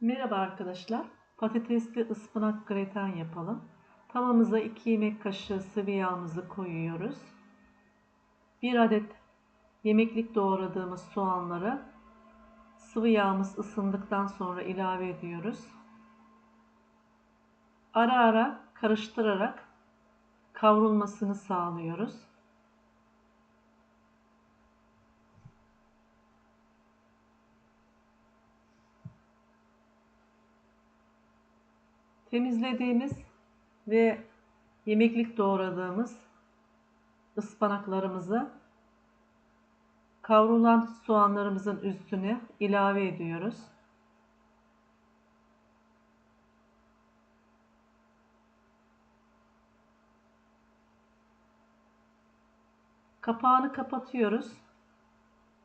Merhaba arkadaşlar. Patatesli ıspanak greten yapalım. Tavamıza 2 yemek kaşığı sıvı yağımızı koyuyoruz. 1 adet yemeklik doğradığımız soğanları sıvı yağımız ısındıktan sonra ilave ediyoruz. Ara ara karıştırarak kavrulmasını sağlıyoruz. Temizlediğimiz ve yemeklik doğradığımız ıspanaklarımızı kavrulan soğanlarımızın üstüne ilave ediyoruz. Kapağını kapatıyoruz.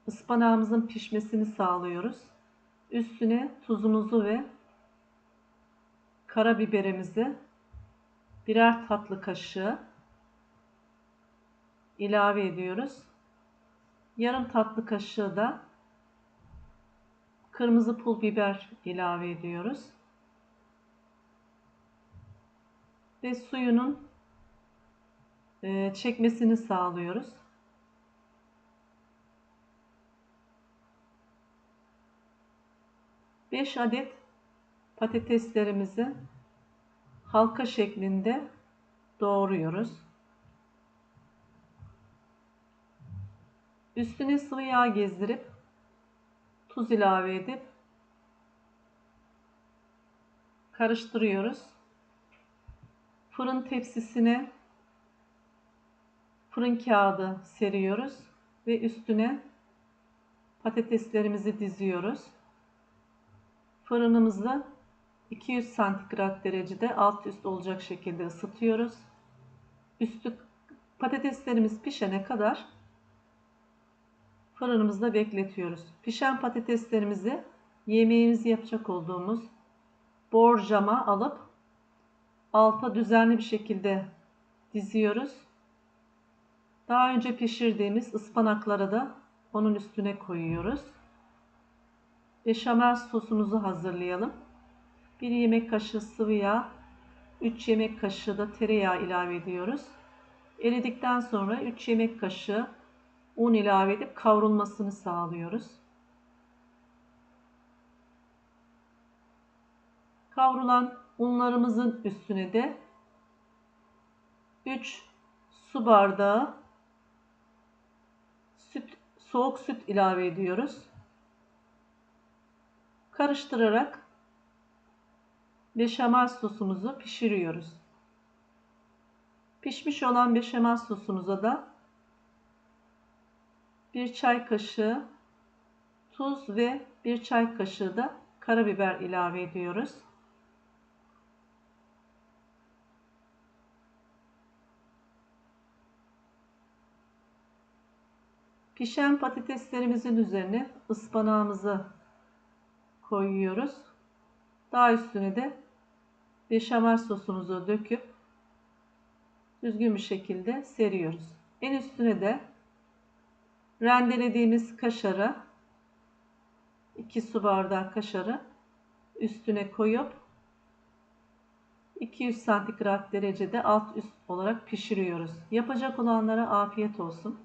Ispanağımızın pişmesini sağlıyoruz. Üstüne tuzumuzu ve karabiberimizi birer tatlı kaşığı ilave ediyoruz. Yarım tatlı kaşığı da kırmızı pul biber ilave ediyoruz. Ve suyunun e, çekmesini sağlıyoruz. Beş adet patateslerimizi halka şeklinde doğruyoruz. Üstüne sıvı yağ gezdirip tuz ilave edip karıştırıyoruz. Fırın tepsisine fırın kağıdı seriyoruz ve üstüne patateslerimizi diziyoruz. Fırınımızı 200 santigrat derecede alt üst olacak şekilde ısıtıyoruz. Üstü patateslerimiz pişene kadar fırınımızda bekletiyoruz. Pişen patateslerimizi yemeğimizi yapacak olduğumuz borcama alıp alta düzenli bir şekilde diziyoruz. Daha önce pişirdiğimiz ıspanakları da onun üstüne koyuyoruz. Beşamel sosumuzu hazırlayalım. 1 yemek kaşığı sıvı yağ, 3 yemek kaşığı da tereyağı ilave ediyoruz. Eridikten sonra 3 yemek kaşığı un ilave edip kavrulmasını sağlıyoruz. Kavrulan unlarımızın üstüne de 3 su bardağı süt, soğuk süt ilave ediyoruz. Karıştırarak beşamel sosumuzu pişiriyoruz. Pişmiş olan beşamel sosumuza da bir çay kaşığı tuz ve bir çay kaşığı da karabiber ilave ediyoruz. Pişen patateslerimizin üzerine ıspanağımızı koyuyoruz. Daha üstüne de beşamel sosumuzu döküp düzgün bir şekilde seriyoruz. En üstüne de rendelediğimiz kaşarı 2 su bardağı kaşarı üstüne koyup 200 santigrat derecede alt üst olarak pişiriyoruz. Yapacak olanlara afiyet olsun.